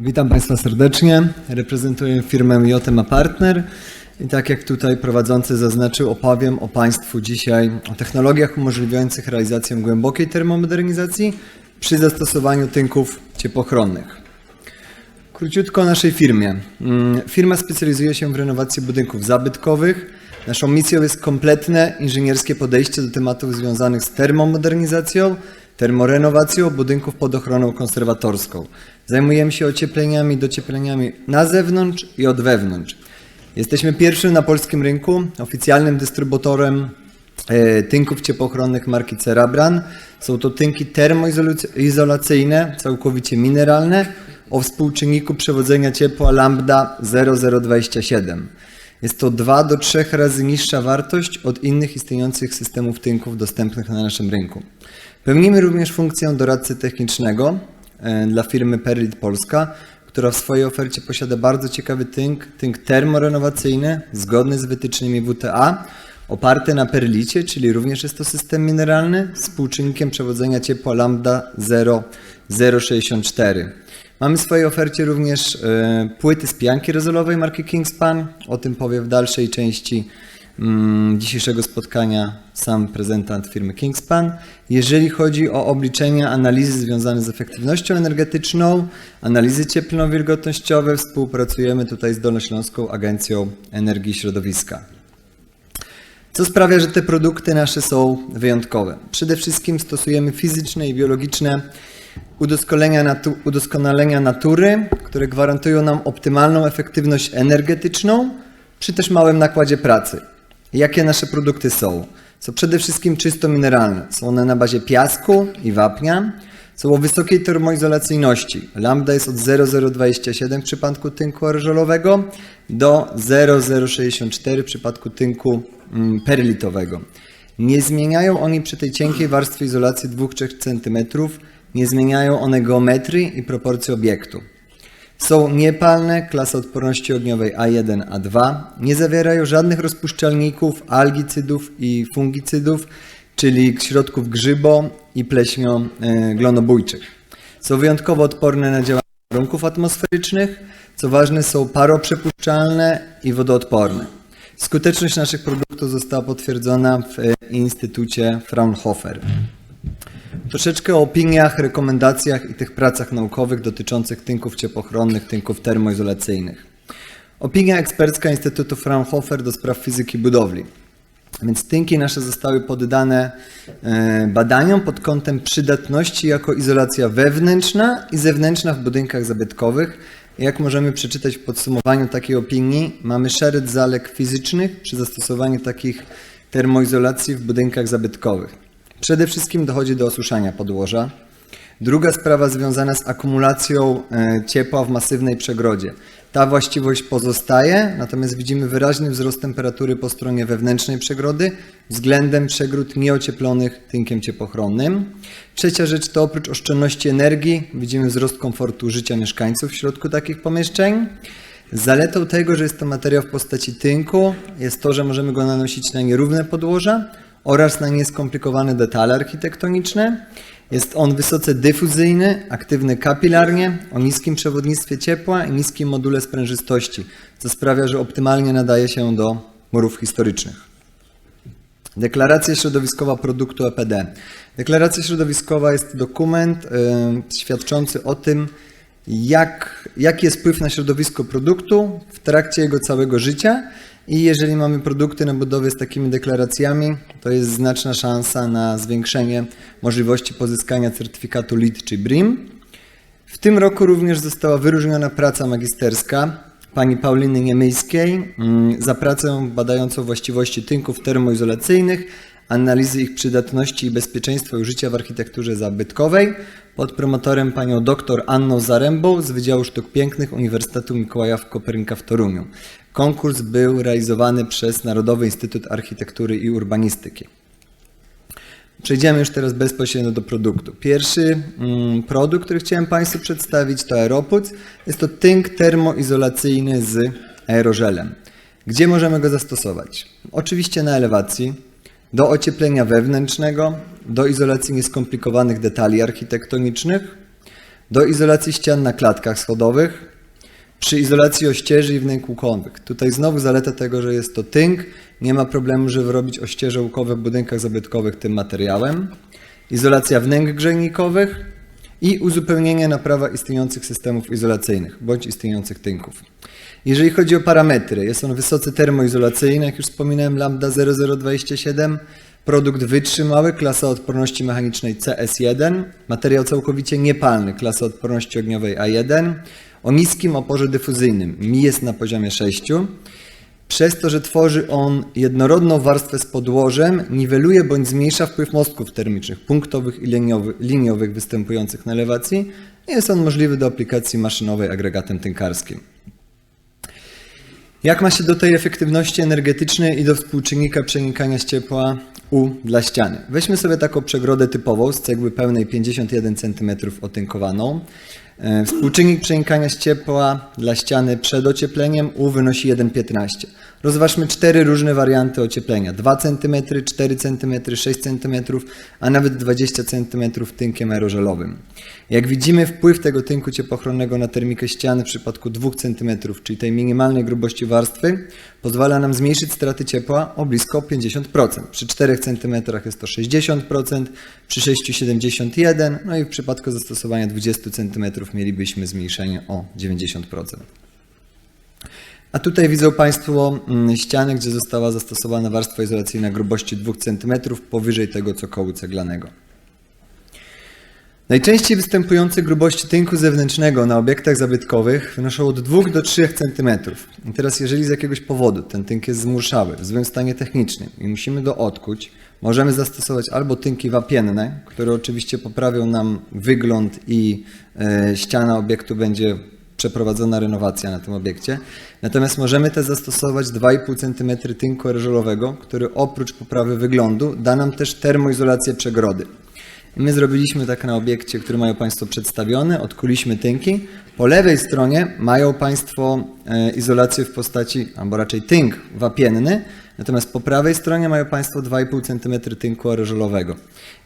Witam Państwa serdecznie. Reprezentuję firmę JMA Partner i tak jak tutaj prowadzący zaznaczył, opowiem o Państwu dzisiaj o technologiach umożliwiających realizację głębokiej termomodernizacji przy zastosowaniu tynków ciepłochronnych. Króciutko o naszej firmie. Mm, Firma specjalizuje się w renowacji budynków zabytkowych. Naszą misją jest kompletne inżynierskie podejście do tematów związanych z termomodernizacją, termorenowacją budynków pod ochroną konserwatorską. Zajmujemy się ociepleniami, dociepleniami na zewnątrz i od wewnątrz. Jesteśmy pierwszym na polskim rynku oficjalnym dystrybutorem e, tynków ciepłochronnych marki Cerabran. Są to tynki termoizolacyjne, całkowicie mineralne, o współczynniku przewodzenia ciepła lambda 0027. Jest to 2 do 3 razy niższa wartość od innych istniejących systemów tynków dostępnych na naszym rynku. Pełnimy również funkcję doradcy technicznego e, dla firmy Perlit Polska, która w swojej ofercie posiada bardzo ciekawy tynk, tynk termorenowacyjny, zgodny z wytycznymi WTA, oparty na perlicie, czyli również jest to system mineralny, z współczynnikiem przewodzenia ciepła lambda 0,064. Mamy w swojej ofercie również e, płyty z pianki rezolowej marki Kingspan. O tym powie w dalszej części dzisiejszego spotkania sam prezentant firmy Kingspan. Jeżeli chodzi o obliczenia analizy związane z efektywnością energetyczną, analizy cieplno-wilgotnościowe, współpracujemy tutaj z Dolnośląską Agencją Energii i Środowiska. Co sprawia, że te produkty nasze są wyjątkowe? Przede wszystkim stosujemy fizyczne i biologiczne natu- udoskonalenia natury, które gwarantują nam optymalną efektywność energetyczną przy też małym nakładzie pracy. Jakie nasze produkty są? Są przede wszystkim czysto mineralne. Są one na bazie piasku i wapnia. Są o wysokiej termoizolacyjności. Lambda jest od 0,027 w przypadku tynku aerozolowego do 0,064 w przypadku tynku mm, perlitowego. Nie zmieniają oni przy tej cienkiej warstwie izolacji 2-3 cm, nie zmieniają one geometrii i proporcji obiektu. Są niepalne, klasa odporności ogniowej A1, A2, nie zawierają żadnych rozpuszczalników, algicydów i fungicydów, czyli środków grzybo i pleśnio e. Są wyjątkowo odporne na działanie warunków atmosferycznych, co ważne są paroprzepuszczalne i wodoodporne. Skuteczność naszych produktów została potwierdzona w e, Instytucie Fraunhofer. Troszeczkę o opiniach, rekomendacjach i tych pracach naukowych dotyczących tynków ciepłochronnych, tynków termoizolacyjnych. Opinia ekspercka Instytutu Fraunhofer do spraw fizyki budowli. Więc tynki nasze zostały poddane e, badaniom pod kątem przydatności jako izolacja wewnętrzna i zewnętrzna w budynkach zabytkowych. Jak możemy przeczytać w podsumowaniu takiej opinii, mamy szereg zalet fizycznych przy zastosowaniu takich termoizolacji w budynkach zabytkowych. Przede wszystkim dochodzi do osuszania podłoża. Druga sprawa związana z akumulacją e, ciepła w masywnej przegrodzie. Ta właściwość pozostaje, natomiast widzimy wyraźny wzrost temperatury po stronie wewnętrznej przegrody względem przegród nieocieplonych tynkiem ciepłochronnym. Trzecia rzecz to oprócz oszczędności energii widzimy wzrost komfortu życia mieszkańców w środku takich pomieszczeń. Zaletą tego, że jest to materiał w postaci tynku, jest to, że możemy go nanosić na nierówne podłoża oraz na nieskomplikowane detale architektoniczne. Jest on wysoce dyfuzyjny, aktywny kapilarnie, o niskim przewodnictwie ciepła i niskim module sprężystości, co sprawia, że optymalnie nadaje się do murów historycznych. Deklaracja środowiskowa produktu EPD. Deklaracja środowiskowa jest dokument y, świadczący o tym, jak, jaki jest wpływ na środowisko produktu w trakcie jego całego życia. I jeżeli mamy produkty na budowie z takimi deklaracjami, to jest znaczna szansa na zwiększenie możliwości pozyskania certyfikatu LEED czy BREEAM. W tym roku również została wyróżniona praca magisterska pani Pauliny Niemyjskiej mm, za pracę badającą właściwości tynków termoizolacyjnych, analizy ich przydatności i bezpieczeństwa użycia w architekturze zabytkowej pod promotorem panią dr Anną Zarębą z Wydziału Sztuk Pięknych Uniwersytetu Mikołaja w Kopernika w Toruniu. Konkurs był realizowany przez Narodowy Instytut Architektury i Urbanistyki. Przejdziemy już teraz bezpośrednio do produktu. Pierwszy mm, produkt, który chciałem Państwu przedstawić, to Aeropuc. Jest to tynk termoizolacyjny z aerożelem. Gdzie możemy go zastosować? Oczywiście na elewacji, do ocieplenia wewnętrznego, do izolacji nieskomplikowanych detali architektonicznych, do izolacji ścian na klatkach schodowych, przy izolacji ościeży i wnęk łukowych. Tutaj znowu zaleta tego, że jest to tynk, nie ma problemu, żeby robić ościeże łukowe w budynkach zabytkowych tym materiałem. Izolacja wnęk grzejnikowych i uzupełnienie naprawa istniejących systemów izolacyjnych bądź istniejących tynków. Jeżeli chodzi o parametry, jest on wysoce termoizolacyjny, jak już wspominałem, lambda 0027, produkt wytrzymały, klasa odporności mechanicznej CS1, materiał całkowicie niepalny, klasa odporności ogniowej A1, o niskim oporze dyfuzyjnym, Mi jest na poziomie 6, przez to, że tworzy on jednorodną warstwę z podłożem, niweluje bądź zmniejsza wpływ mostków termicznych, punktowych i liniowych, występujących na elewacji, jest on możliwy do aplikacji maszynowej agregatem tynkarskim. Jak ma się do tej efektywności energetycznej i do współczynnika przenikania z ciepła U dla ściany? Weźmy sobie taką przegrodę typową z cegły pełnej 51 cm otynkowaną. E, Współczynnik przenikania z ciepła dla ściany przed ociepleniem U wynosi 1,15. Rozważmy cztery różne warianty ocieplenia. 2 cm, 4 cm, 6 cm, a nawet 20 cm tynkiem aerożelowym. Jak widzimy, wpływ tego tynku ciepłochronnego na termikę ściany w przypadku 2 cm, czyli tej minimalnej grubości warstwy, pozwala nam zmniejszyć straty ciepła o blisko 50%. Przy 4 cm jest to 60%, przy 6 71%, no i w przypadku zastosowania 20 cm mielibyśmy zmniejszenie o 90%. A tutaj widzą Państwo mm, ścianę, gdzie została zastosowana warstwa izolacyjna grubości 2 cm powyżej tego cokołu ceglanego. Najczęściej występujące grubości tynku zewnętrznego na obiektach zabytkowych wynoszą od 2 do 3 cm. I teraz, jeżeli z jakiegoś powodu ten tynk jest zmurszały, w złym stanie technicznym i musimy go odkuć, możemy zastosować albo tynki wapienne, które oczywiście poprawią nam wygląd i e, ściana obiektu będzie przeprowadzona renowacja na tym obiekcie. Natomiast możemy też zastosować 2,5 cm tynku aerożelowego, który oprócz poprawy wyglądu da nam też termoizolację przegrody. My zrobiliśmy tak na obiekcie, który mają Państwo przedstawiony, odkuliśmy tynki. Po lewej stronie mają Państwo e, izolację w postaci, albo raczej tynk wapienny, natomiast po prawej stronie mają Państwo 2,5 cm tynku aerożelowego.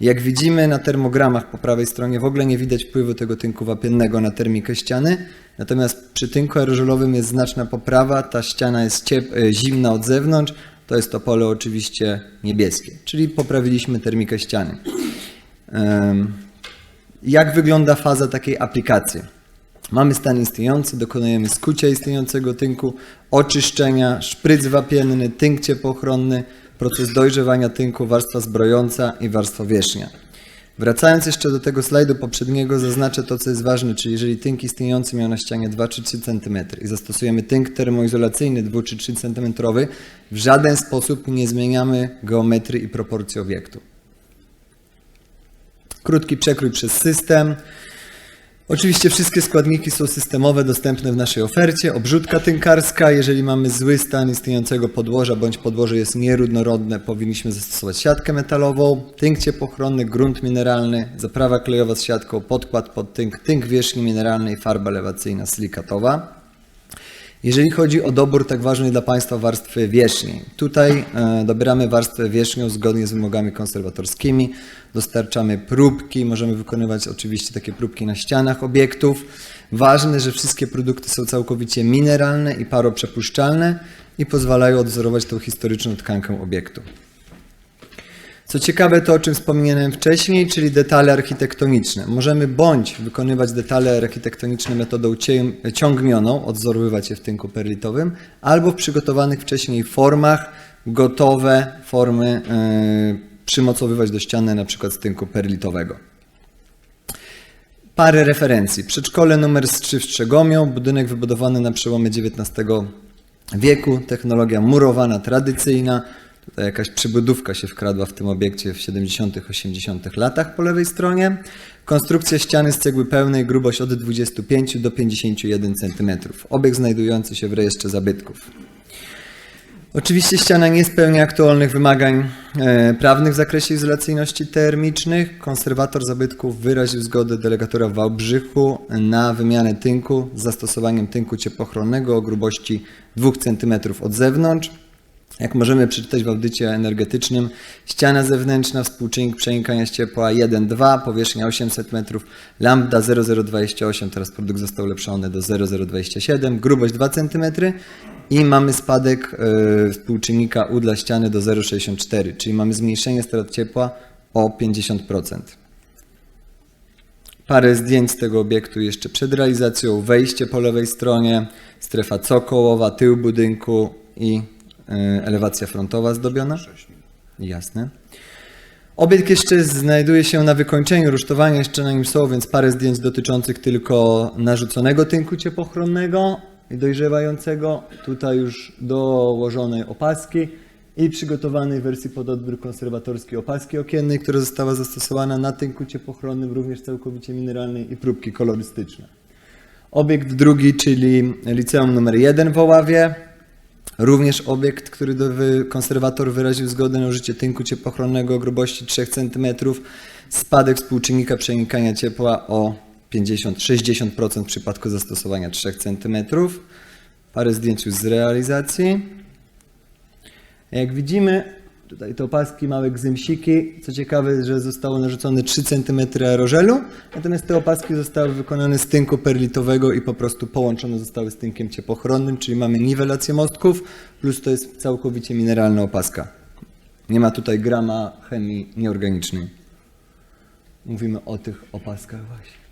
Jak widzimy na termogramach po prawej stronie w ogóle nie widać wpływu tego tynku wapiennego na termikę ściany, natomiast przy tynku aerożelowym jest znaczna poprawa, ta ściana jest e, zimna od zewnątrz, to jest to pole oczywiście niebieskie, czyli poprawiliśmy termikę ściany. Jak wygląda faza takiej aplikacji? Mamy stan istniejący, dokonujemy skucia istniejącego tynku, oczyszczenia, szpryc wapienny, tynk ciepłochronny, proces dojrzewania tynku, warstwa zbrojąca i warstwa wierzchnia. Wracając jeszcze do tego slajdu poprzedniego, zaznaczę to, co jest ważne, czyli jeżeli tynk istniejący miał na ścianie 2 czy 3 cm i zastosujemy tynk termoizolacyjny 2 czy 3 cm, w żaden sposób nie zmieniamy geometrii i proporcji obiektu. Krótki przekrój przez system. Oczywiście wszystkie składniki są systemowe, dostępne w naszej ofercie. Obrzutka tynkarska, jeżeli mamy zły stan istniejącego podłoża, bądź podłoże jest nieróżnorodne, powinniśmy zastosować siatkę metalową, tynk ciepłochronny, grunt mineralny, zaprawa klejowa z siatką, podkład pod tynk, tynk wierzchni mineralnej, farba elewacyjna silikatowa. Jeżeli chodzi o dobór tak ważnej dla Państwa warstwy wierzchniej, tutaj e, dobieramy warstwę wierzchnią zgodnie z wymogami konserwatorskimi, dostarczamy próbki, możemy wykonywać oczywiście takie próbki na ścianach obiektów. Ważne, że wszystkie produkty są całkowicie mineralne i paroprzepuszczalne i pozwalają odwzorować tą historyczną tkankę obiektu. Co ciekawe, to o czym wspomniałem wcześniej, czyli detale architektoniczne. Możemy bądź wykonywać detale architektoniczne metodą ciągnioną, odzorowywać je w tynku perlitowym, albo w przygotowanych wcześniej formach, gotowe formy yy, przymocowywać do ściany, na przykład z tynku perlitowego. Parę referencji. Przedszkole numer 3 w Strzegomią, budynek wybudowany na przełomie XIX wieku, technologia murowana, tradycyjna. Jakaś przybudówka się wkradła w tym obiekcie w 70., 80. latach po lewej stronie. Konstrukcja ściany z cegły pełnej, grubość od 25 do 51 cm. Obiekt znajdujący się w rejestrze zabytków. Oczywiście ściana nie spełnia aktualnych wymagań e, prawnych w zakresie izolacyjności termicznych. Konserwator zabytków wyraził zgodę delegatora w Wałbrzychu na wymianę tynku z zastosowaniem tynku ciepłochronnego o grubości 2 cm od zewnątrz. Jak możemy przeczytać w audycie energetycznym, ściana zewnętrzna, współczynnik przenikania ciepła 1,2, powierzchnia 800 metrów, lambda 0,028, teraz produkt został ulepszony do 0,027, grubość 2 cm i mamy spadek y, współczynnika U dla ściany do 0,64, czyli mamy zmniejszenie strat ciepła o 50%. Parę zdjęć z tego obiektu jeszcze przed realizacją. Wejście po lewej stronie, strefa cokołowa, tył budynku i elewacja frontowa zdobiona. Jasne. Obiekt jeszcze znajduje się na wykończeniu, rusztowania jeszcze na nim są, więc parę zdjęć dotyczących tylko narzuconego tynku ciepłochronnego i dojrzewającego. Tutaj już dołożonej opaski i przygotowanej wersji pod odbiór konserwatorskiej opaski okiennej, która została zastosowana na tynku ciepłochronnym, również całkowicie mineralnej i próbki kolorystyczne. Obiekt drugi, czyli liceum numer 1 w Oławie. Również obiekt, który konserwator wyraził zgodę na użycie tynku ciepłochronnego o grubości 3 cm. Spadek współczynnika przenikania ciepła o 50-60% w przypadku zastosowania 3 cm. Parę zdjęć już z realizacji. Jak widzimy, tutaj te opaski, małe gzymsiki. Co ciekawe, że zostało narzucone 3 cm aerożelu, natomiast te opaski zostały wykonane z tynku perlitowego i po prostu połączone zostały z tynkiem ciepłochronnym, czyli mamy niwelację mostków, plus to jest całkowicie mineralna opaska. Nie ma tutaj grama chemii nieorganicznej. Mówimy o tych opaskach właśnie.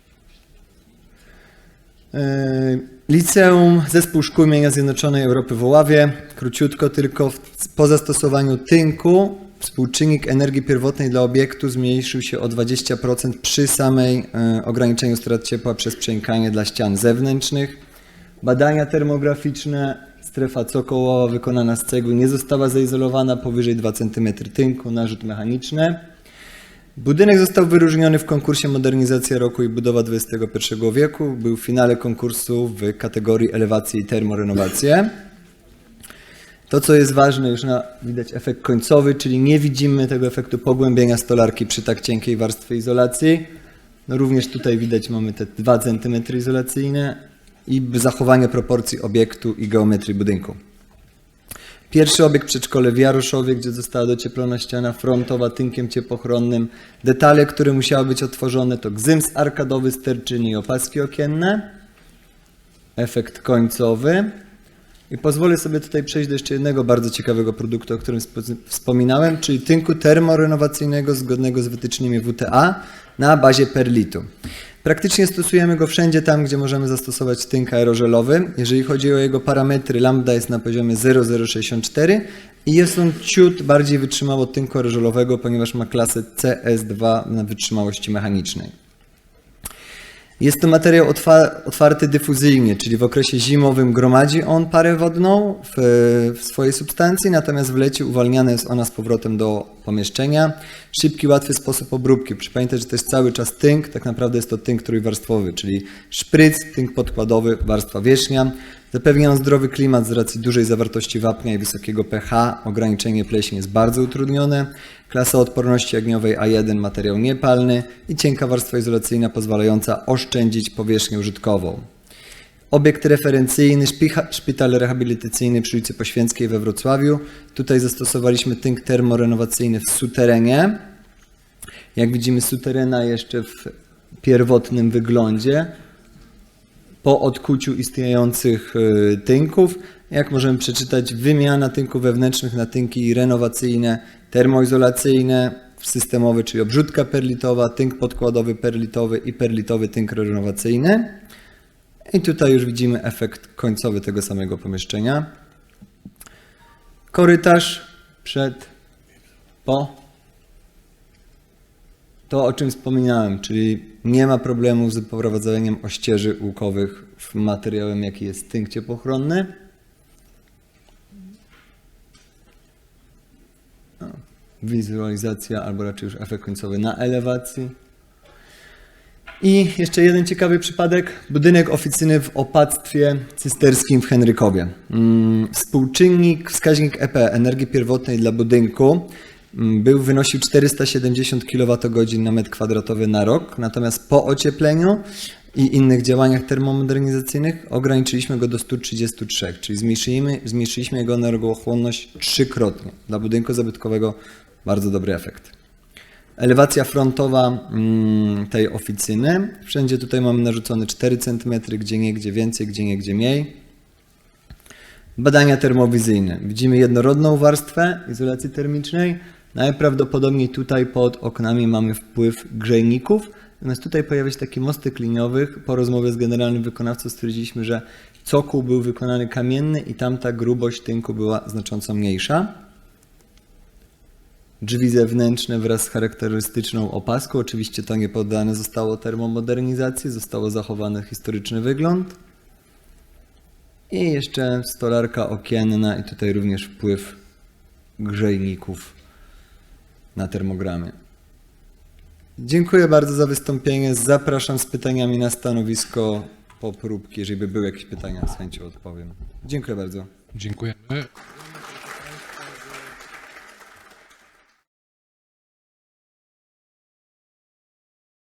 E, Liceum, Zespół Szkół imienia Zjednoczonej Europy w Oławie. Króciutko tylko, po zastosowaniu tynku współczynnik energii pierwotnej dla obiektu zmniejszył się o 20% przy samej e, ograniczeniu strat ciepła przez przenikanie dla ścian zewnętrznych. Badania termograficzne, strefa cokołowa wykonana z cegły nie została zaizolowana powyżej 2 cm tynku, narzut mechaniczny. Budynek został wyróżniony w konkursie Modernizacja Roku i Budowa XXI wieku. Był w finale konkursu w kategorii Elewacje i Termorenowacje. To, co jest ważne, już na, widać efekt końcowy, czyli nie widzimy tego efektu pogłębienia stolarki przy tak cienkiej warstwie izolacji. No również tutaj widać, mamy te 2 cm izolacyjne i zachowanie proporcji obiektu i geometrii budynku. Pierwszy obiekt przedszkole w Jaroszowie, gdzie została docieplona ściana frontowa tynkiem ciepłochronnym. Detale, które musiały być otworzone to gzyms arkadowy, sterczyny i opaski okienne. Efekt końcowy. I pozwolę sobie tutaj przejść do jeszcze jednego bardzo ciekawego produktu, o którym spo- wspominałem, czyli tynku termorenowacyjnego zgodnego z wytycznymi WTA na bazie perlitu. Praktycznie stosujemy go wszędzie tam, gdzie możemy zastosować tynk aerożelowy. Jeżeli chodzi o jego parametry, lambda jest na poziomie 0,064 i jest on ciut bardziej wytrzymały od tynku aerożelowego, ponieważ ma klasę CS2 na wytrzymałości mechanicznej. Jest to materiał otwa- otwarty dyfuzyjnie, czyli w okresie zimowym gromadzi on parę wodną w, w swojej substancji, natomiast w lecie uwalniana jest ona z powrotem do pomieszczenia. Szybki, łatwy sposób obróbki. Proszę pamiętać, że to jest cały czas tynk, tak naprawdę jest to tynk trójwarstwowy, czyli szpryc, tynk podkładowy, warstwa wierzchnia. Zapewnia on zdrowy klimat z racji dużej zawartości wapnia i wysokiego pH. Ograniczenie pleśni jest bardzo utrudnione. Klasa odporności ogniowej A1, materiał niepalny i cienka warstwa izolacyjna pozwalająca oszczędzić powierzchnię użytkową. Obiekt referencyjny, szpital rehabilitacyjny przy ulicy Poświęckiej we Wrocławiu. Tutaj zastosowaliśmy tynk termorenowacyjny w suterenie. Jak widzimy, suterena jeszcze w pierwotnym wyglądzie po odkuciu istniejących y, tynków. Jak możemy przeczytać, wymiana tynków wewnętrznych na tynki renowacyjne, termoizolacyjne, systemowy, czyli obrzutka perlitowa, tynk podkładowy perlitowy i perlitowy tynk renowacyjny. I tutaj już widzimy efekt końcowy tego samego pomieszczenia. Korytarz przed, po. To, o czym wspominałem, czyli nie ma problemu z prowadzeniem ościeży łukowych w materiałem, jaki jest tynk ciepłochronny. O, Wizualizacja, albo raczej już efekt końcowy na elewacji. I jeszcze jeden ciekawy przypadek. Budynek oficyny w opactwie cysterskim w Henrykowie. Mm, Współczynnik, wskaźnik EP energii pierwotnej dla budynku był wynosił 470 kWh na metr kwadratowy na rok, natomiast po ociepleniu i innych działaniach termomodernizacyjnych ograniczyliśmy go do 133, czyli zmniejszyliśmy, zmniejszyliśmy jego energochłonność trzykrotnie. Dla budynku zabytkowego bardzo dobry efekt. Elewacja frontowa mm, tej oficyny. Wszędzie tutaj mamy narzucone 4 cm, gdzie nie, gdzie więcej, gdzie nie, gdzie mniej. Badania termowizyjne. Widzimy jednorodną warstwę izolacji termicznej. Najprawdopodobniej tutaj pod oknami mamy wpływ grzejników. Natomiast tutaj pojawia się taki mostek liniowych. Po rozmowie z generalnym wykonawcą stwierdziliśmy, że cokół był wykonany kamienny i tam ta grubość tynku była znacząco mniejsza. Drzwi zewnętrzne wraz z charakterystyczną opaską. Oczywiście to nie poddane zostało termomodernizacji, zostało zachowany historyczny wygląd. I jeszcze stolarka okienna i tutaj również wpływ grzejników na termogramie. Dziękuję bardzo za wystąpienie. Zapraszam z pytaniami na stanowisko po próbki. Jeżeli by były jakieś pytania, z chęcią odpowiem. Dziękuję bardzo. Dziękujemy.